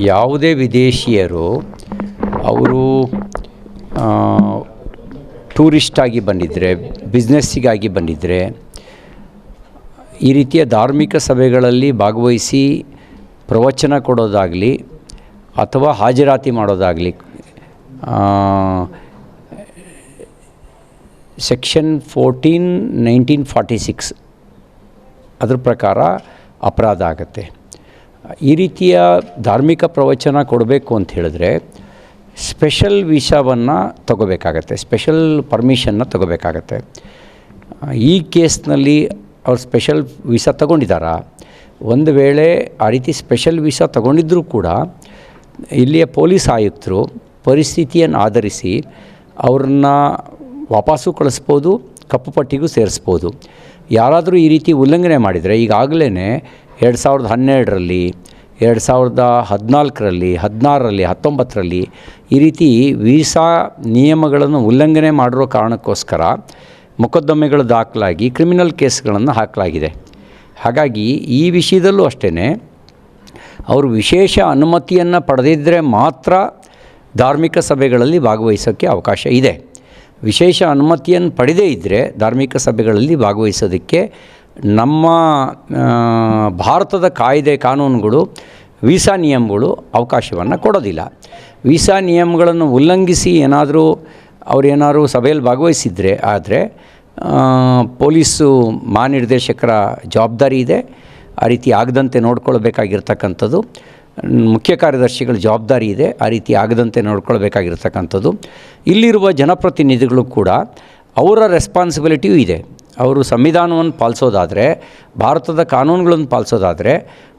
ಯಾವುದೇ ವಿದೇಶಿಯರು ಅವರು ಟೂರಿಸ್ಟಾಗಿ ಬಂದಿದ್ದರೆ ಬಿಸ್ನೆಸ್ಸಿಗಾಗಿ ಬಂದಿದ್ದರೆ ಈ ರೀತಿಯ ಧಾರ್ಮಿಕ ಸಭೆಗಳಲ್ಲಿ ಭಾಗವಹಿಸಿ ಪ್ರವಚನ ಕೊಡೋದಾಗಲಿ ಅಥವಾ ಹಾಜರಾತಿ ಮಾಡೋದಾಗಲಿ section fourteen nineteen forty six ಅದ್ರ ಪ್ರಕಾರ ಅಪರಾಧ ಆಗುತ್ತೆ. ಈ ರೀತಿಯ ಧಾರ್ಮಿಕ ಪ್ರವಚನ ಕೊಡಬೇಕು ಅಂತ ಹೇಳಿದ್ರೆ ಸ್ಪೆಷಲ್ ವೀಸಾವನ್ನು ತಗೋಬೇಕಾಗತ್ತೆ ಸ್ಪೆಷಲ್ ಪರ್ಮಿಷನ್ನ ತಗೋಬೇಕಾಗತ್ತೆ. ಈ ಕೇಸ್ನಲ್ಲಿ ಅವ್ರು ಸ್ಪೆಷಲ್ ವೀಸಾ ತಗೊಂಡಿದ್ದಾರಾ ಒಂದು ವೇಳೆ ಆ ರೀತಿ ಸ್ಪೆಷಲ್ ವೀಸಾ ತಗೊಂಡಿದ್ದರೂ ಕೂಡ ಇಲ್ಲಿಯ ಪೊಲೀಸ್ ಆಯುಕ್ತರು ಪರಿಸ್ಥಿತಿಯನ್ನು ಆಧರಿಸಿ ಅವ್ರನ್ನ ವಾಪಸ್ಸು ಕಳಿಸ್ಬೋದು ಕಪ್ಪು ಪಟ್ಟಿಗೂ ಸೇರಿಸ್ಬೋದು. ಯಾರಾದರೂ ಈ ರೀತಿ ಉಲ್ಲಂಘನೆ ಮಾಡಿದರೆ ಈಗಾಗಲೇ ಎರಡು ಸಾವಿರದ ಹನ್ನೆರಡರಲ್ಲಿ, ಎರಡು ಸಾವಿರದ ಹದಿನಾಲ್ಕರಲ್ಲಿ, ಹದಿನಾರರಲ್ಲಿ, ಹತ್ತೊಂಬತ್ತರಲ್ಲಿ ಈ ರೀತಿ ವೀಸಾ ನಿಯಮಗಳನ್ನು ಉಲ್ಲಂಘನೆ ಮಾಡಿರೋ ಕಾರಣಕ್ಕೋಸ್ಕರ ಮೊಕದ್ದಮೆಗಳು ದಾಖಲಾಗಿ ಕ್ರಿಮಿನಲ್ ಕೇಸ್ಗಳನ್ನು ಹಾಕಲಾಗಿದೆ. ಹಾಗಾಗಿ ಈ ವಿಷಯದಲ್ಲೂ ಅಷ್ಟೇ ಅವರು ವಿಶೇಷ ಅನುಮತಿಯನ್ನು ಪಡೆದಿದ್ದರೆ ಮಾತ್ರ ಧಾರ್ಮಿಕ ಸಭೆಗಳಲ್ಲಿ ಭಾಗವಹಿಸೋಕ್ಕೆ ಅವಕಾಶ ಇದೆ. ವಿಶೇಷ ಅನುಮತಿಯನ್ನು ಪಡೆದೇ ಇದ್ದರೆ ಧಾರ್ಮಿಕ ಸಭೆಗಳಲ್ಲಿ ಭಾಗವಹಿಸೋದಕ್ಕೆ ನಮ್ಮ ಭಾರತದ ಕಾಯ್ದೆ ಕಾನೂನುಗಳು, ವೀಸಾ ನಿಯಮಗಳು ಅವಕಾಶವನ್ನು ಕೊಡೋದಿಲ್ಲ. ವೀಸಾ ನಿಯಮಗಳನ್ನು ಉಲ್ಲಂಘಿಸಿ ಏನಾದರೂ ಅವರೇನಾದ್ರು ಸಭೆಯಲ್ಲಿ ಭಾಗವಹಿಸಿದರೆ ಆದರೆ ಪೊಲೀಸು ಮಹಾನಿರ್ದೇಶಕರ ಜವಾಬ್ದಾರಿ ಇದೆ. ಆ ರೀತಿ ಆಗದಂತೆ ನೋಡ್ಕೊಳ್ಬೇಕಾಗಿರ್ತಕ್ಕಂಥದ್ದು. ಮುಖ್ಯ ಕಾರ್ಯದರ್ಶಿಗಳ ಜವಾಬ್ದಾರಿ ಇದೆ. ಆ ರೀತಿ ಆಗದಂತೆ ನೋಡ್ಕೊಳ್ಬೇಕಾಗಿರ್ತಕ್ಕಂಥದ್ದು. ಇಲ್ಲಿರುವ ಜನಪ್ರತಿನಿಧಿಗಳು ಕೂಡ ಅವರ ರೆಸ್ಪಾನ್ಸಿಬಿಲಿಟಿಯೂ ಇದೆ. ಅವರು ಸಂವಿಧಾನವನ್ನು ಪಾಲಿಸೋದಾದರೆ, ಭಾರತದ ಕಾನೂನುಗಳನ್ನು ಪಾಲಿಸೋದಾದರೆ,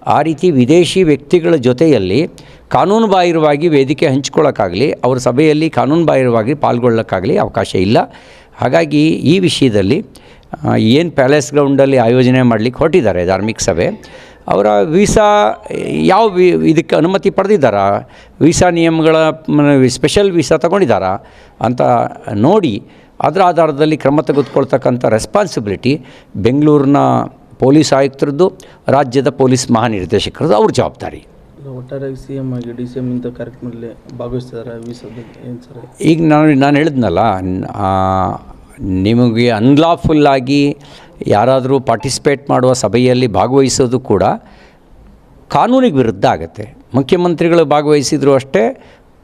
ಆ ರೀತಿ ವಿದೇಶಿ ವ್ಯಕ್ತಿಗಳ ಜೊತೆಯಲ್ಲಿ ಕಾನೂನು ಬಾಹಿರವಾಗಿ ವೇದಿಕೆ ಹಂಚ್ಕೊಳ್ಳೋಕ್ಕಾಗಲಿ, ಅವರ ಸಭೆಯಲ್ಲಿ ಕಾನೂನು ಬಾಹಿರವಾಗಿ ಪಾಲ್ಗೊಳ್ಳೋಕ್ಕಾಗಲಿ ಅವಕಾಶ ಇಲ್ಲ. ಹಾಗಾಗಿ ಈ ವಿಷಯದಲ್ಲಿ ಏನು ಪ್ಯಾಲೇಸ್ ಗ್ರೌಂಡಲ್ಲಿ ಆಯೋಜನೆ ಮಾಡಲಿಕ್ಕೆ ಹೊರಟಿದ್ದಾರೆ ಧಾರ್ಮಿಕ ಸಭೆ ಅವರ ವೀಸಾ ಯಾವ ವಿ ಇದಕ್ಕೆ ಅನುಮತಿ ಪಡೆದಿದ್ದಾರಾ? ವೀಸಾ ನಿಯಮಗಳ ಸ್ಪೆಷಲ್ ವೀಸಾ ತಗೊಂಡಿದ್ದಾರಾ? ಅಂತ ನೋಡಿ ಅದರ ಆಧಾರದಲ್ಲಿ ಕ್ರಮ ತೆಗೆದುಕೊಳ್ತಕ್ಕಂಥ ರೆಸ್ಪಾನ್ಸಿಬಿಲಿಟಿ ಬೆಂಗಳೂರಿನ ಪೊಲೀಸ್ ಆಯುಕ್ತರದ್ದು ರಾಜ್ಯದ ಪೊಲೀಸ್ ಮಹಾನಿರ್ದೇಶಕರದ್ದು ಅವ್ರ ಜವಾಬ್ದಾರಿ. ಒಟ್ಟಾರೆಯಾಗಿ ಸಿ ಎಂ ಆಗಿ ಡಿ ಸಿ ಎಂ ಇಂಥ ಕಾರ್ಯಕ್ರಮದಲ್ಲಿ ಭಾಗವಹಿಸ್ತಿದ್ದಾರೆ ವೀಸದ ಏನು ಸರ್? ಈಗ ನಾನು ನಾನು ಹೇಳಿದ್ನಲ್ಲ ನಿಮಗೆ ಅನ್ಲಾಫುಲ್ಲಾಗಿ ಯಾರಾದರೂ ಪಾರ್ಟಿಸಿಪೇಟ್ ಮಾಡುವ ಸಭೆಯಲ್ಲಿ ಭಾಗವಹಿಸೋದು ಕೂಡ ಕಾನೂನಿಗೆ ವಿರುದ್ಧ ಆಗುತ್ತೆ. ಮುಖ್ಯಮಂತ್ರಿಗಳು ಭಾಗವಹಿಸಿದ್ರು ಅಷ್ಟೇ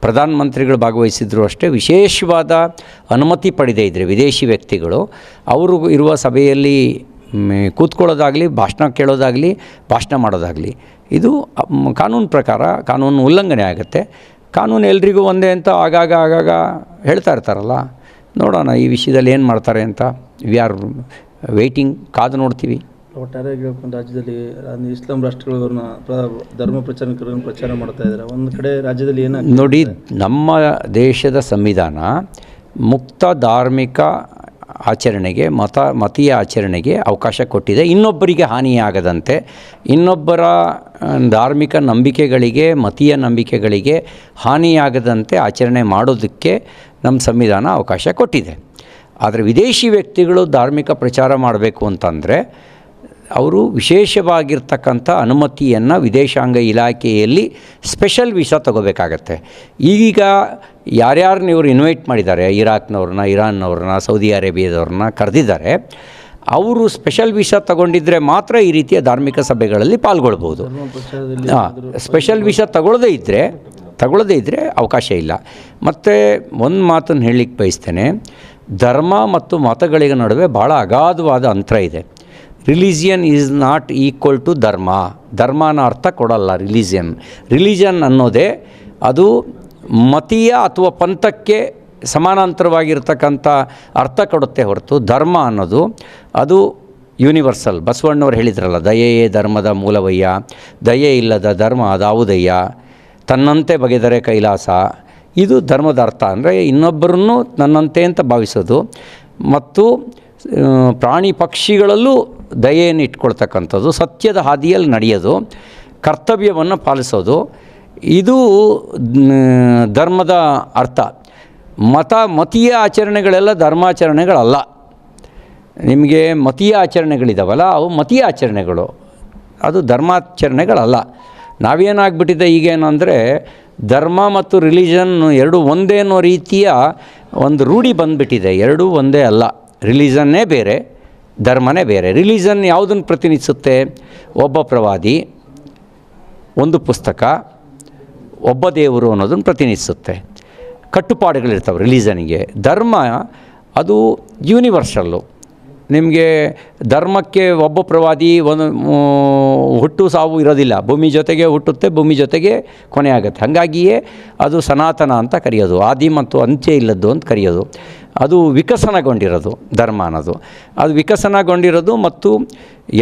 ಪ್ರಧಾನಮಂತ್ರಿಗಳು ಭಾಗವಹಿಸಿದ್ರು ಅಷ್ಟೇ, ವಿಶೇಷವಾದ ಅನುಮತಿ ಪಡೆದೇ ಇದ್ದರೆ ವಿದೇಶಿ ವ್ಯಕ್ತಿಗಳು, ಅವರು ಇರುವ ಸಭೆಯಲ್ಲಿ ಕೂತ್ಕೊಳ್ಳೋದಾಗಲಿ, ಭಾಷಣ ಕೇಳೋದಾಗಲಿ, ಭಾಷಣ ಮಾಡೋದಾಗಲಿ, ಇದು ಕಾನೂನು ಪ್ರಕಾರ ಕಾನೂನು ಉಲ್ಲಂಘನೆ ಆಗುತ್ತೆ. ಕಾನೂನು ಎಲ್ರಿಗೂ ಒಂದೇ ಅಂತ ಆಗಾಗ ಆಗಾಗ ಹೇಳ್ತಾ ಇರ್ತಾರಲ್ಲ, ನೋಡೋಣ ಈ ವಿಷಯದಲ್ಲಿ ಏನು ಮಾಡ್ತಾರೆ ಅಂತ. ವಿ ಆರ್ ವೆಯ್ಟಿಂಗ್ ಕಾದು ನೋಡ್ತೀವಿ. ಒಟ್ಟಾರೆಯಾಗಿ ಹೇಳ್ಕೊಂಡು ರಾಜ್ಯದಲ್ಲಿ ಇಸ್ಲಾಂ ರಾಷ್ಟ್ರಗಳನ್ನ ಧರ್ಮ ಪ್ರಚಾರಕರನ್ನು ಪ್ರಚಾರ ಮಾಡ್ತಾ ಇದ್ದಾರೆ. ಒಂದು ಕಡೆ ರಾಜ್ಯದಲ್ಲಿ ಏನ ನೋಡಿ ನಮ್ಮ ದೇಶದ ಸಂವಿಧಾನ ಮುಕ್ತ ಧಾರ್ಮಿಕ ಆಚರಣೆಗೆ ಮತ ಮತೀಯ ಆಚರಣೆಗೆ ಅವಕಾಶ ಕೊಟ್ಟಿದೆ. ಇನ್ನೊಬ್ಬರಿಗೆ ಹಾನಿಯಾಗದಂತೆ ಇನ್ನೊಬ್ಬರ ಧಾರ್ಮಿಕ ನಂಬಿಕೆಗಳಿಗೆ ಮತೀಯ ನಂಬಿಕೆಗಳಿಗೆ ಹಾನಿಯಾಗದಂತೆ ಆಚರಣೆ ಮಾಡೋದಕ್ಕೆ ನಮ್ಮ ಸಂವಿಧಾನ ಅವಕಾಶ ಕೊಟ್ಟಿದೆ. ಆದರೆ ವಿದೇಶಿ ವ್ಯಕ್ತಿಗಳು ಧಾರ್ಮಿಕ ಪ್ರಚಾರ ಮಾಡಬೇಕು ಅಂತಂದರೆ ಅವರು ವಿಶೇಷವಾಗಿರ್ತಕ್ಕಂಥ ಅನುಮತಿಯನ್ನು ವಿದೇಶಾಂಗ ಇಲಾಖೆಯಲ್ಲಿ ಸ್ಪೆಷಲ್ ವೀಸಾ ತಗೋಬೇಕಾಗತ್ತೆ. ಈಗ ಯಾರ್ಯಾರನ್ನ ಇವರು ಇನ್ವೈಟ್ ಮಾಡಿದ್ದಾರೆ ಇರಾಕ್ನವ್ರನ್ನ ಇರಾನ್ನವ್ರನ್ನ ಸೌದಿ ಅರೇಬಿಯಾದವ್ರನ್ನ ಕರೆದಿದ್ದಾರೆ ಅವರು ಸ್ಪೆಷಲ್ ವೀಸಾ ತಗೊಂಡಿದ್ದರೆ ಮಾತ್ರ ಈ ರೀತಿಯ ಧಾರ್ಮಿಕ ಸಭೆಗಳಲ್ಲಿ ಪಾಲ್ಗೊಳ್ಬೋದು ಹಾಂ ಸ್ಪೆಷಲ್ ವೀಸಾ ತಗೊಳ್ಳದೇ ಇದ್ದರೆ ತಗೊಳ್ಳದೇ ಇದ್ದರೆ ಅವಕಾಶ ಇಲ್ಲ. ಮತ್ತು ಒಂದು ಮಾತನ್ನು ಹೇಳಲಿಕ್ಕೆ ಬಯಸ್ತೇನೆ ಧರ್ಮ ಮತ್ತು ಮತಗಳಿಗೆ ನಡುವೆ ಭಾಳ ಅಗಾಧವಾದ ಅಂತರ ಇದೆ. Religion is not equal to dharma. ಧರ್ಮನ ಅರ್ಥ ಕೊಡಲ್ಲ ರಿಲಿಜಿಯನ್ ರಿಲಿಜನ್ ಅನ್ನೋದೇ ಅದು ಮತೀಯ ಅಥವಾ ಪಂಥಕ್ಕೆ ಸಮಾನಾಂತರವಾಗಿರ್ತಕ್ಕಂಥ ಅರ್ಥ ಕೊಡುತ್ತೆ ಹೊರತು ಧರ್ಮ ಅನ್ನೋದು ಅದು ಯೂನಿವರ್ಸಲ್ ಬಸವಣ್ಣವ್ರು ಹೇಳಿದ್ರಲ್ಲ, ದಯೆಯೇ ಧರ್ಮದ ಮೂಲವಯ್ಯ, ದಯೆ ಇಲ್ಲದ ಧರ್ಮ ಅದಾವುದಯ್ಯ, ತನ್ನಂತೆ ಬಗೆದರೆ ಕೈಲಾಸ ಇದು ಧರ್ಮದ ಅರ್ಥ. ಅಂದರೆ ಇನ್ನೊಬ್ಬರನ್ನು ನನ್ನಂತೆ ಅಂತ ಭಾವಿಸೋದು. ಮತ್ತು ಪ್ರಾಣಿ ಪಕ್ಷಿಗಳಲ್ಲೂ ದಯೆಯನ್ನು ಇಟ್ಕೊಳ್ತಕ್ಕಂಥದ್ದು, ಸತ್ಯದ ಹಾದಿಯಲ್ಲಿ ನಡೆಯೋದು, ಕರ್ತವ್ಯವನ್ನು ಪಾಲಿಸೋದು. ಇದು ಧರ್ಮದ ಅರ್ಥ. ಮತ, ಮತೀಯ ಆಚರಣೆಗಳೆಲ್ಲ ಧರ್ಮಾಚರಣೆಗಳಲ್ಲ. ನಿಮಗೆ ಮತೀಯ ಆಚರಣೆಗಳಿದಾವಲ್ಲ, ಅವು ಮತೀಯ ಆಚರಣೆಗಳು. ಅದು ಧರ್ಮಾಚರಣೆಗಳಲ್ಲ. ನಾವೇನಾಗ್ಬಿಟ್ಟಿದೆ ಈಗೇನಂದರೆ ಧರ್ಮ ಮತ್ತು ರಿಲಿಜನ್ ಎರಡು ಒಂದೇ ಅನ್ನೋ ರೀತಿಯ ಒಂದು ರೂಢಿ ಬಂದುಬಿಟ್ಟಿದೆ. ಎರಡೂ ಒಂದೇ ಅಲ್ಲ. ರಿಲಿಜನ್ನೇ ಬೇರೆ, ಧರ್ಮನೇ ಬೇರೆ. ರಿಲಿಜನ್ ಯಾವುದನ್ನು ಪ್ರತಿನಿಧಿಸುತ್ತೆ? ಒಬ್ಬ ಪ್ರವಾದಿ, ಒಂದು ಪುಸ್ತಕ, ಒಬ್ಬ ದೇವರು ಅನ್ನೋದನ್ನು ಪ್ರತಿನಿಧಿಸುತ್ತೆ. ಕಟ್ಟುಪಾಡುಗಳಿರ್ತವೆ ರಿಲಿಜನಿಗೆ ಧರ್ಮ ಅದು ಯೂನಿವರ್ಸಲ್ಲು ನಿಮಗೆ ಧರ್ಮಕ್ಕೆ ಒಬ್ಬ ಪ್ರವಾದಿ ಒಂದು ಹುಟ್ಟು ಸಾವು ಇರೋದಿಲ್ಲ. ಭೂಮಿ ಜೊತೆಗೆ ಹುಟ್ಟುತ್ತೆ, ಭೂಮಿ ಜೊತೆಗೆ ಕೊನೆ ಆಗುತ್ತೆ. ಹಾಗಾಗಿಯೇ ಅದು ಸನಾತನ ಅಂತ ಕರೆಯೋದು. ಆದಿ ಮತ್ತು ಅಂತ್ಯ ಇಲ್ಲದ್ದು ಅಂತ ಕರೆಯೋದು. ಅದು ವಿಕಸನಗೊಂಡಿರೋದು ಧರ್ಮ ಅನ್ನೋದು. ಅದು ವಿಕಸನಗೊಂಡಿರೋದು ಮತ್ತು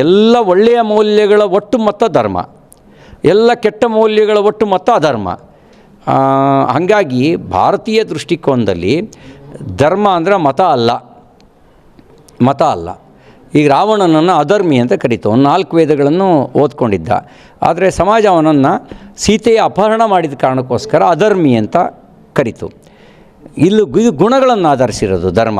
ಎಲ್ಲ ಒಳ್ಳೆಯ ಮೌಲ್ಯಗಳ ಒಟ್ಟು ಮೊತ್ತ ಧರ್ಮ. ಎಲ್ಲ ಕೆಟ್ಟ ಮೌಲ್ಯಗಳ ಒಟ್ಟು ಮೊತ್ತ ಅಧರ್ಮ. ಹಾಗಾಗಿ ಭಾರತೀಯ ದೃಷ್ಟಿಕೋನದಲ್ಲಿ ಧರ್ಮ ಅಂದರೆ ಮತ ಅಲ್ಲ. ಮತ ಅಲ್ಲ. ಈಗ ರಾವಣನನ್ನು ಅಧರ್ಮಿ ಅಂತ ಕರೀತು. ಒಂದು ನಾಲ್ಕು ವೇದಗಳನ್ನು ಓದ್ಕೊಂಡಿದ್ದ. ಆದರೆ ಸಮಾಜ ಅವನನ್ನು ಸೀತೆಯ ಅಪಹರಣ ಮಾಡಿದ ಕಾರಣಕ್ಕೋಸ್ಕರ ಅಧರ್ಮಿ ಅಂತ ಕರೀತು. ಇಲ್ಲಿ ಇದು ಗುಣಗಳನ್ನು ಆಧರಿಸಿರೋದು ಧರ್ಮ.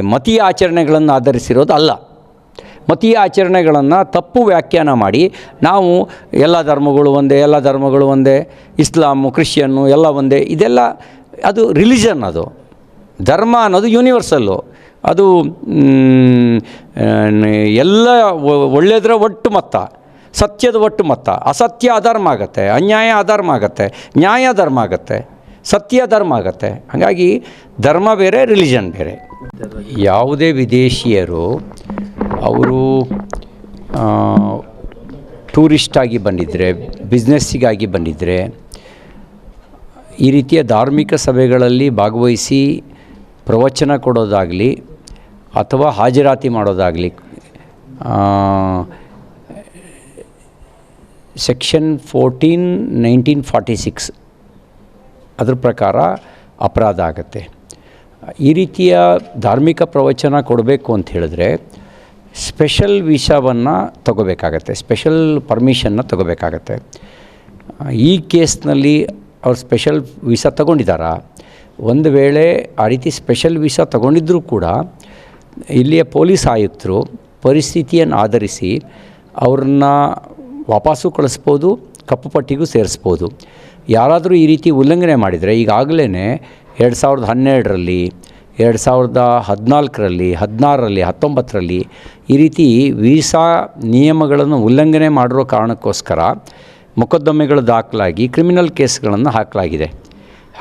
ಮತೀಯ ಆಚರಣೆಗಳನ್ನು ಆಧರಿಸಿರೋದು ಅಲ್ಲ. ಮತೀಯ ಆಚರಣೆಗಳನ್ನು ತಪ್ಪು ವ್ಯಾಖ್ಯಾನ ಮಾಡಿ ನಾವು ಎಲ್ಲ ಧರ್ಮಗಳು ಒಂದೇ, ಎಲ್ಲ ಧರ್ಮಗಳು ಒಂದೇ, ಇಸ್ಲಾಮು ಕ್ರಿಶ್ಚಿಯನ್ನು ಎಲ್ಲ ಒಂದೇ, ಇದೆಲ್ಲ ಅದು ರಿಲಿಜನ್ ಅದು. ಧರ್ಮ ಅನ್ನೋದು ಯೂನಿವರ್ಸಲ್ಲು ಅದು ಎಲ್ಲ ಒಳ್ಳೆಯದ್ರ ಒಟ್ಟು ಮೊತ್ತ, ಸತ್ಯದ ಒಟ್ಟು ಮೊತ್ತ. ಅಸತ್ಯ ಅಧರ್ಮ ಆಗತ್ತೆ, ಅನ್ಯಾಯ ಅಧರ್ಮ ಆಗತ್ತೆ, ನ್ಯಾಯ ಧರ್ಮ ಆಗತ್ತೆ, ಸತ್ಯ ಧರ್ಮ ಆಗತ್ತೆ. ಹಾಗಾಗಿ ಧರ್ಮ ಬೇರೆ ರಿಲಿಜನ್ ಬೇರೆ. ಯಾವುದೇ ವಿದೇಶಿಯರು ಅವರು ಟೂರಿಸ್ಟಾಗಿ ಬಂದಿದ್ದರೆ ಬಿಸ್ನೆಸ್ಸಿಗಾಗಿ ಬಂದಿದ್ದರೆ ಈ ರೀತಿಯ ಧಾರ್ಮಿಕ ಸಭೆಗಳಲ್ಲಿ ಭಾಗವಹಿಸಿ ಪ್ರವಚನ ಕೊಡೋದಾಗಲಿ ಅಥವಾ ಹಾಜರಾತಿ ಮಾಡೋದಾಗಲಿ section fourteen nineteen forty six ಅದ್ರ ಪ್ರಕಾರ ಅಪರಾಧ ಆಗುತ್ತೆ. ಈ ರೀತಿಯ ಧಾರ್ಮಿಕ ಪ್ರವಚನ ಕೊಡಬೇಕು ಅಂತ ಹೇಳಿದ್ರೆ ಸ್ಪೆಷಲ್ ವೀಸಾವನ್ನು ತಗೋಬೇಕಾಗತ್ತೆ, ಸ್ಪೆಷಲ್ ಪರ್ಮಿಷನ್ನ ತಗೋಬೇಕಾಗತ್ತೆ. ಈ ಕೇಸ್ನಲ್ಲಿ ಅವ್ರು ಸ್ಪೆಷಲ್ ವೀಸಾ ತಗೊಂಡಿದ್ದಾರಾ? ಒಂದು ವೇಳೆ ಆ ರೀತಿ ಸ್ಪೆಷಲ್ ವೀಸಾ ತಗೊಂಡಿದ್ದರೂ ಕೂಡ ಇಲ್ಲಿಯ ಪೊಲೀಸ್ ಆಯುಕ್ತರು ಪರಿಸ್ಥಿತಿಯನ್ನು ಆಧರಿಸಿ ಅವ್ರನ್ನ ವಾಪಸ್ಸು ಕಳಿಸ್ಬೋದು, ಕಪ್ಪು ಪಟ್ಟಿಗೂ ಸೇರಿಸ್ಬೋದು. ಯಾರಾದರೂ ಈ ರೀತಿ ಉಲ್ಲಂಘನೆ ಮಾಡಿದರೆ ಈಗಾಗಲೇ ಎರಡು ಸಾವಿರದ ಹನ್ನೆರಡರಲ್ಲಿ, ಎರಡು ಸಾವಿರದ ಹದಿನಾಲ್ಕರಲ್ಲಿ, ಹದಿನಾರರಲ್ಲಿ, ಹತ್ತೊಂಬತ್ತರಲ್ಲಿ ಈ ರೀತಿ ವೀಸಾ ನಿಯಮಗಳನ್ನು ಉಲ್ಲಂಘನೆ ಮಾಡಿರೋ ಕಾರಣಕ್ಕೋಸ್ಕರ ಮೊಕದ್ದಮೆಗಳು ದಾಖಲಾಗಿ, ಕ್ರಿಮಿನಲ್ ಕೇಸ್ಗಳನ್ನು ಹಾಕಲಾಗಿದೆ.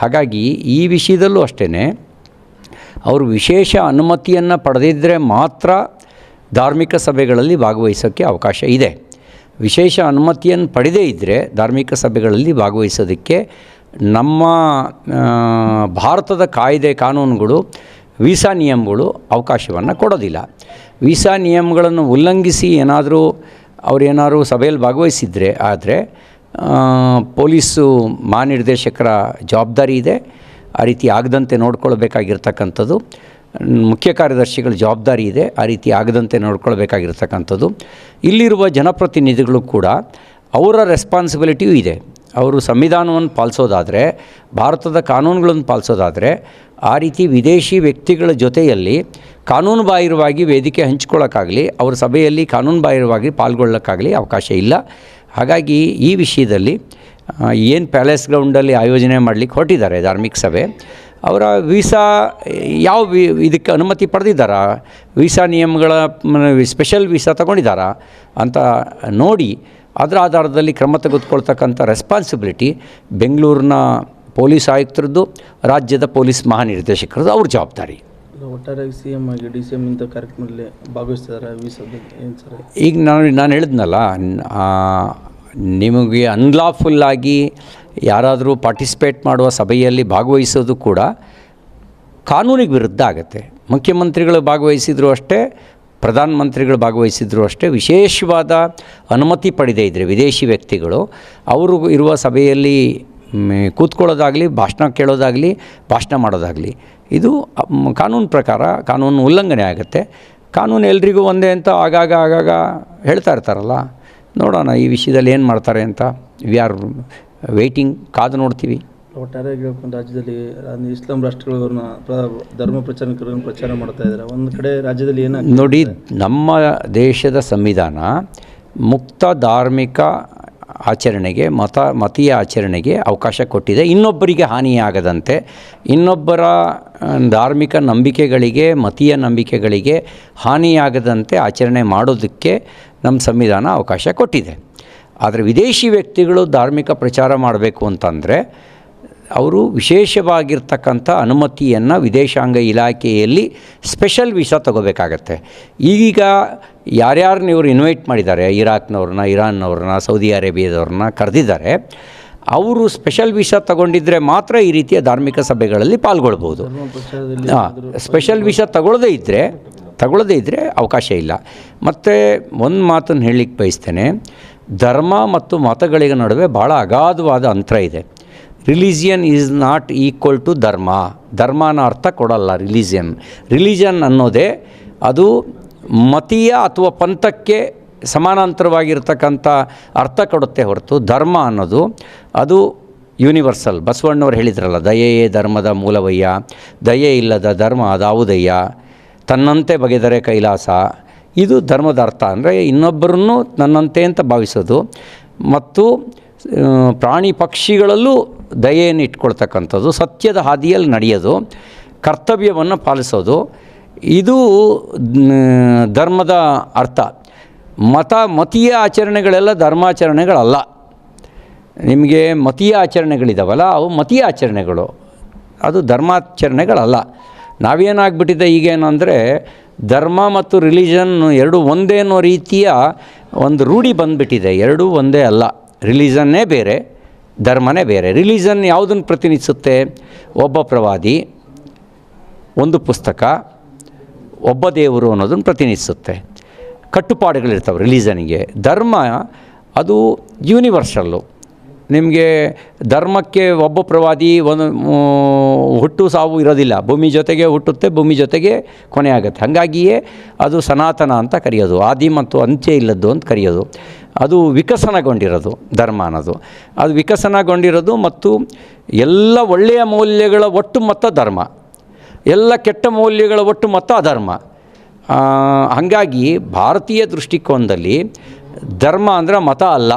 ಹಾಗಾಗಿ ಈ ವಿಷಯದಲ್ಲೂ ಅಷ್ಟೇ ಅವರು ವಿಶೇಷ ಅನುಮತಿಯನ್ನು ಪಡೆದಿದ್ದರೆ ಮಾತ್ರ ಧಾರ್ಮಿಕ ಸಭೆಗಳಲ್ಲಿ ಭಾಗವಹಿಸೋಕ್ಕೆ ಅವಕಾಶ ಇದೆ. ವಿಶೇಷ ಅನುಮತಿಯನ್ನು ಪಡೆದೇ ಇದ್ದರೆ ಧಾರ್ಮಿಕ ಸಭೆಗಳಲ್ಲಿ ಭಾಗವಹಿಸೋದಕ್ಕೆ ನಮ್ಮ ಭಾರತದ ಕಾಯ್ದೆ ಕಾನೂನುಗಳು, ವೀಸಾ ನಿಯಮಗಳು ಅವಕಾಶವನ್ನು ಕೊಡೋದಿಲ್ಲ. ವೀಸಾ ನಿಯಮಗಳನ್ನು ಉಲ್ಲಂಘಿಸಿ ಏನಾದರೂ ಅವರೇನಾದರೂ ಸಭೆಯಲ್ಲಿ ಭಾಗವಹಿಸಿದರೆ ಆದರೆ ಪೊಲೀಸು ಮಹಾನಿರ್ದೇಶಕರ ಜವಾಬ್ದಾರಿ ಇದೆ. ಆ ರೀತಿ ಆಗದಂತೆ ನೋಡ್ಕೊಳ್ಬೇಕಾಗಿರ್ತಕ್ಕಂಥದ್ದು. ಮುಖ್ಯ ಕಾರ್ಯದರ್ಶಿಗಳ ಜವಾಬ್ದಾರಿ ಇದೆ. ಆ ರೀತಿ ಆಗದಂತೆ ನೋಡ್ಕೊಳ್ಬೇಕಾಗಿರ್ತಕ್ಕಂಥದ್ದು. ಇಲ್ಲಿರುವ ಜನಪ್ರತಿನಿಧಿಗಳು ಕೂಡ ಅವರ ರೆಸ್ಪಾನ್ಸಿಬಿಲಿಟಿಯೂ ಇದೆ. ಅವರು ಸಂವಿಧಾನವನ್ನು ಪಾಲಿಸೋದಾದರೆ, ಭಾರತದ ಕಾನೂನುಗಳನ್ನು ಪಾಲಿಸೋದಾದರೆ, ಆ ರೀತಿ ವಿದೇಶಿ ವ್ಯಕ್ತಿಗಳ ಜೊತೆಯಲ್ಲಿ ಕಾನೂನು ಬಾಹಿರವಾಗಿ ವೇದಿಕೆ ಹಂಚ್ಕೊಳ್ಳೋಕ್ಕಾಗಲಿ, ಅವ್ರ ಸಭೆಯಲ್ಲಿ ಕಾನೂನು ಬಾಹಿರವಾಗಿ ಪಾಲ್ಗೊಳ್ಳೋಕ್ಕಾಗಲಿ ಅವಕಾಶ ಇಲ್ಲ. ಹಾಗಾಗಿ ಈ ವಿಷಯದಲ್ಲಿ ಏನು ಪ್ಯಾಲೇಸ್ ಗ್ರೌಂಡಲ್ಲಿ ಆಯೋಜನೆ ಮಾಡಲಿಕ್ಕೆ ಹೊರಟಿದ್ದಾರೆ ಧಾರ್ಮಿಕ ಸಭೆ ಅವರ ವೀಸಾ ಯಾವ ವಿ ಇದಕ್ಕೆ ಅನುಮತಿ ಪಡೆದಿದ್ದಾರಾ ವೀಸಾ ನಿಯಮಗಳ ಸ್ಪೆಷಲ್ ವೀಸಾ ತಗೊಂಡಿದ್ದಾರಾ ಅಂತ ನೋಡಿ ಅದರ ಆಧಾರದಲ್ಲಿ ಕ್ರಮ ತೆಗೆದುಕೊಳ್ತಕ್ಕಂಥ ರೆಸ್ಪಾನ್ಸಿಬಿಲಿಟಿ ಬೆಂಗಳೂರಿನ ಪೊಲೀಸ್ ಆಯುಕ್ತರದ್ದು ರಾಜ್ಯದ ಪೊಲೀಸ್ ಮಹಾನಿರ್ದೇಶಕರದ್ದು ಅವ್ರ ಜವಾಬ್ದಾರಿ. ಒಟ್ಟಾರೆಯಾಗಿ ಸಿ ಎಂ ಆಗಿ ಡಿ ಸಿ ಎಂ ಇಂಥ ಕಾರ್ಯಕ್ರಮದಲ್ಲಿ ಭಾಗವಹಿಸ್ತಿದ್ದಾರೆ ಈಗ ನಾನು ನಾನು ಹೇಳಿದ್ನಲ್ಲ ನಿಮಗೆ ಅನ್ಲಾಫುಲ್ಲಾಗಿ ಯಾರಾದರೂ ಪಾರ್ಟಿಸಿಪೇಟ್ ಮಾಡುವ ಸಭೆಯಲ್ಲಿ ಭಾಗವಹಿಸೋದು ಕೂಡ ಕಾನೂನಿಗೆ ವಿರುದ್ಧ ಆಗುತ್ತೆ. ಮುಖ್ಯಮಂತ್ರಿಗಳು ಭಾಗವಹಿಸಿದ್ರು ಅಷ್ಟೇ ಪ್ರಧಾನಮಂತ್ರಿಗಳು ಭಾಗವಹಿಸಿದ್ರು ಅಷ್ಟೇ, ವಿಶೇಷವಾದ ಅನುಮತಿ ಪಡೆದೇ ಇದ್ದರೆ ವಿದೇಶಿ ವ್ಯಕ್ತಿಗಳು, ಅವರು ಇರುವ ಸಭೆಯಲ್ಲಿ ಕೂತ್ಕೊಳ್ಳೋದಾಗಲಿ, ಭಾಷಣ ಕೇಳೋದಾಗಲಿ, ಭಾಷಣ ಮಾಡೋದಾಗಲಿ, ಇದು ಕಾನೂನು ಪ್ರಕಾರ ಕಾನೂನು ಉಲ್ಲಂಘನೆ ಆಗುತ್ತೆ. ಕಾನೂನು ಎಲ್ರಿಗೂ ಒಂದೇ ಅಂತ ಆಗಾಗ ಆಗಾಗ ಹೇಳ್ತಾ ಇರ್ತಾರಲ್ಲ. ನೋಡೋಣ ಈ ವಿಷಯದಲ್ಲಿ ಏನು ಮಾಡ್ತಾರೆ ಅಂತ. ವಿ ಆರ್ ವೆಯ್ಟಿಂಗ್ ಕಾದು ನೋಡ್ತೀವಿ. ಒಟ್ಟಾರೆ ರಾಜ್ಯದಲ್ಲಿ ಇಸ್ಲಾಂ ರಾಷ್ಟ್ರಗಳವ್ರನ್ನ ಧರ್ಮ ಪ್ರಚಾರಕರನ್ನು ಪ್ರಚಾರ ಮಾಡ್ತಾ ಇದ್ದಾರೆ. ಒಂದು ಕಡೆ ರಾಜ್ಯದಲ್ಲಿ ಏನು ನೋಡಿ ನಮ್ಮ ದೇಶದ ಸಂವಿಧಾನ ಮುಕ್ತ ಧಾರ್ಮಿಕ ಆಚರಣೆಗೆ ಮತ ಮತೀಯ ಆಚರಣೆಗೆ ಅವಕಾಶ ಕೊಟ್ಟಿದೆ. ಇನ್ನೊಬ್ಬರಿಗೆ ಹಾನಿಯಾಗದಂತೆ ಇನ್ನೊಬ್ಬರ ಧಾರ್ಮಿಕ ನಂಬಿಕೆಗಳಿಗೆ ಮತೀಯ ನಂಬಿಕೆಗಳಿಗೆ ಹಾನಿಯಾಗದಂತೆ ಆಚರಣೆ ಮಾಡೋದಕ್ಕೆ ನಮ್ಮ ಸಂವಿಧಾನ ಅವಕಾಶ ಕೊಟ್ಟಿದೆ. ಆದರೆ ವಿದೇಶಿ ವ್ಯಕ್ತಿಗಳು ಧಾರ್ಮಿಕ ಪ್ರಚಾರ ಮಾಡಬೇಕು ಅಂತಂದರೆ ಅವರು ವಿಶೇಷವಾಗಿರ್ತಕ್ಕಂಥ ಅನುಮತಿಯನ್ನು ವಿದೇಶಾಂಗ ಇಲಾಖೆಯಲ್ಲಿ ಸ್ಪೆಷಲ್ ವೀಸಾ ತಗೋಬೇಕಾಗತ್ತೆ. ಈಗ ಯಾರ್ಯಾರನ್ನ ಇವರು ಇನ್ವೈಟ್ ಮಾಡಿದ್ದಾರೆ ಇರಾಕ್ನವ್ರನ್ನ ಇರಾನ್ನವ್ರನ್ನ ಸೌದಿ ಅರೇಬಿಯಾದವ್ರನ್ನ ಕರೆದಿದ್ದಾರೆ ಅವರು ಸ್ಪೆಷಲ್ ವೀಸಾ ತಗೊಂಡಿದ್ದರೆ ಮಾತ್ರ ಈ ರೀತಿಯ ಧಾರ್ಮಿಕ ಸಭೆಗಳಲ್ಲಿ ಪಾಲ್ಗೊಳ್ಬೋದು ಹಾಂ ಸ್ಪೆಷಲ್ ವೀಸಾ ತಗೊಳ್ಳದೇ ಇದ್ದರೆ ತಗೊಳ್ಳದೇ ಇದ್ದರೆ ಅವಕಾಶ ಇಲ್ಲ. ಮತ್ತು ಒಂದು ಮಾತನ್ನು ಹೇಳಲಿಕ್ಕೆ ಬಯಸ್ತೇನೆ, ಧರ್ಮ ಮತ್ತು ಮತಗಳಿಗೆ ನಡುವೆ ಭಾಳ ಅಗಾಧವಾದ ಅಂತರ ಇದೆ. Religion is not equal to dharma. ಧರ್ಮನ ಅರ್ಥ ಕೊಡಲ್ಲ ರಿಲಿಜಿಯನ್. ರಿಲಿಜನ್ ಅನ್ನೋದೇ ಅದು ಮತೀಯ ಅಥವಾ ಪಂಥಕ್ಕೆ ಸಮಾನಾಂತರವಾಗಿರ್ತಕ್ಕಂಥ ಅರ್ಥ ಕೊಡುತ್ತೆ ಹೊರತು ಧರ್ಮ ಅನ್ನೋದು ಅದು ಯೂನಿವರ್ಸಲ್. ಬಸವಣ್ಣವ್ರು ಹೇಳಿದ್ರಲ್ಲ, ದಯೆಯೇ ಧರ್ಮದ ಮೂಲವಯ್ಯ, ದಯೆ ಇಲ್ಲದ ಧರ್ಮ ಅದಾವುದಯ್ಯ. ತನ್ನಂತೆ ಬಗೆದರೆ ಕೈಲಾಸ. ಇದು ಧರ್ಮದ ಅರ್ಥ ಅಂದರೆ ಇನ್ನೊಬ್ಬರನ್ನು ನನ್ನಂತೆ ಅಂತ ಭಾವಿಸೋದು. ಮತ್ತು ಪ್ರಾಣಿ ಪಕ್ಷಿಗಳಲ್ಲೂ ದಯೆಯನ್ನು ಇಟ್ಕೊಳ್ತಕ್ಕಂಥದ್ದು, ಸತ್ಯದ ಹಾದಿಯಲ್ಲಿ ನಡೆಯೋದು, ಕರ್ತವ್ಯವನ್ನು ಪಾಲಿಸೋದು. ಇದು ಧರ್ಮದ ಅರ್ಥ. ಮತ, ಮತೀಯ ಆಚರಣೆಗಳೆಲ್ಲ ಧರ್ಮಾಚರಣೆಗಳಲ್ಲ. ನಿಮಗೆ ಮತೀಯ ಆಚರಣೆಗಳಿದಾವಲ್ಲ, ಅವು ಮತೀಯ ಆಚರಣೆಗಳು. ಅದು ಧರ್ಮಾಚರಣೆಗಳಲ್ಲ. ನಾವೇನಾಗ್ಬಿಟ್ಟಿದೆ ಈಗೇನಂದರೆ ಧರ್ಮ ಮತ್ತು ರಿಲಿಜನ್ ಎರಡು ಒಂದೇ ಅನ್ನೋ ರೀತಿಯ ಒಂದು ರೂಢಿ ಬಂದುಬಿಟ್ಟಿದೆ. ಎರಡೂ ಒಂದೇ ಅಲ್ಲ. ರಿಲಿಜನ್ನೇ ಬೇರೆ, ಧರ್ಮನೇ ಬೇರೆ. ರಿಲಿಜನ್ ಯಾವುದನ್ನು ಪ್ರತಿನಿಧಿಸುತ್ತೆ? ಒಬ್ಬ ಪ್ರವಾದಿ, ಒಂದು ಪುಸ್ತಕ, ಒಬ್ಬ ದೇವರು ಅನ್ನೋದನ್ನು ಪ್ರತಿನಿಧಿಸುತ್ತೆ. ಕಟ್ಟುಪಾಡುಗಳಿರ್ತವೆ ರಿಲಿಜನ್ಗೆ ಧರ್ಮ ಅದು ಯೂನಿವರ್ಸಲ್ಲು ನಿಮಗೆ ಧರ್ಮಕ್ಕೆ ಒಬ್ಬ ಪ್ರವಾದಿ ಒಂದು ಹುಟ್ಟು ಸಾವು ಇರೋದಿಲ್ಲ. ಭೂಮಿ ಜೊತೆಗೆ ಹುಟ್ಟುತ್ತೆ, ಭೂಮಿ ಜೊತೆಗೆ ಕೊನೆ ಆಗುತ್ತೆ. ಹಾಗಾಗಿಯೇ ಅದು ಸನಾತನ ಅಂತ ಕರೆಯೋದು. ಆದಿ ಮತ್ತು ಅಂತ್ಯ ಇಲ್ಲದ್ದು ಅಂತ ಕರೆಯೋದು. ಅದು ವಿಕಸನಗೊಂಡಿರೋದು, ಧರ್ಮ ಅನ್ನೋದು. ಅದು ವಿಕಸನಗೊಂಡಿರೋದು ಮತ್ತು ಎಲ್ಲ ಒಳ್ಳೆಯ ಮೌಲ್ಯಗಳ ಒಟ್ಟು ಮೊತ್ತ ಧರ್ಮ. ಎಲ್ಲ ಕೆಟ್ಟ ಮೌಲ್ಯಗಳ ಒಟ್ಟು ಮೊತ್ತ ಅಧರ್ಮ. ಹಾಗಾಗಿ ಭಾರತೀಯ ದೃಷ್ಟಿಕೋನದಲ್ಲಿ ಧರ್ಮ ಅಂದರೆ ಮತ ಅಲ್ಲ.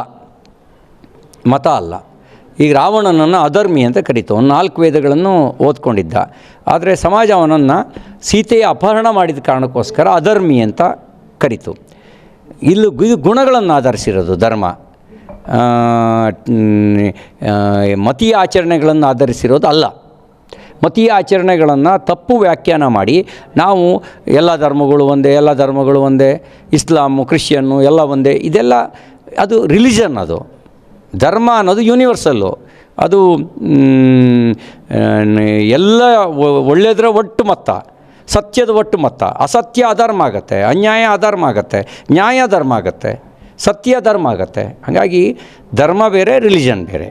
ಮತ ಅಲ್ಲ. ಈಗ ರಾವಣನನ್ನು ಅಧರ್ಮಿ ಅಂತ ಕರೀತು. ನಾಲ್ಕು ವೇದಗಳನ್ನು ಓದ್ಕೊಂಡಿದ್ದ. ಆದರೆ ಸಮಾಜ ಅವನನ್ನು ಸೀತೆಯ ಅಪಹರಣ ಮಾಡಿದ ಕಾರಣಕ್ಕೋಸ್ಕರ ಅಧರ್ಮಿ ಅಂತ ಕರೀತು. ಇಲ್ಲಿ ಗುಣಗಳನ್ನು ಆಧರಿಸಿರೋದು ಧರ್ಮ. ಮತೀಯ ಆಚರಣೆಗಳನ್ನು ಆಧರಿಸಿರೋದು ಅಲ್ಲ. ಮತೀಯ ಆಚರಣೆಗಳನ್ನು ತಪ್ಪು ವ್ಯಾಖ್ಯಾನ ಮಾಡಿ ನಾವು ಎಲ್ಲ ಧರ್ಮಗಳು ಒಂದೇ, ಎಲ್ಲ ಧರ್ಮಗಳು ಒಂದೇ, ಇಸ್ಲಾಮು ಕ್ರಿಶ್ಚಿಯನ್ನು ಎಲ್ಲ ಒಂದೇ, ಇದೆಲ್ಲ ಅದು ರಿಲಿಜನ್ ಅದು. ಧರ್ಮ ಅನ್ನೋದು ಯೂನಿವರ್ಸಲ್ಲು ಅದು ಎಲ್ಲ ಒಳ್ಳೆಯದರ ಒಟ್ಟು ಮೊತ್ತ, ಸತ್ಯದ ಒಟ್ಟು ಮೊತ್ತ. ಅಸತ್ಯ ಅಧರ್ಮ ಆಗುತ್ತೆ, ಅನ್ಯಾಯ ಅಧರ್ಮ ಆಗತ್ತೆ, ನ್ಯಾಯ ಧರ್ಮ ಆಗತ್ತೆ, ಸತ್ಯ ಧರ್ಮ ಆಗುತ್ತೆ. ಹಾಗಾಗಿ ಧರ್ಮ ಬೇರೆ ರಿಲಿಜನ್ ಬೇರೆ.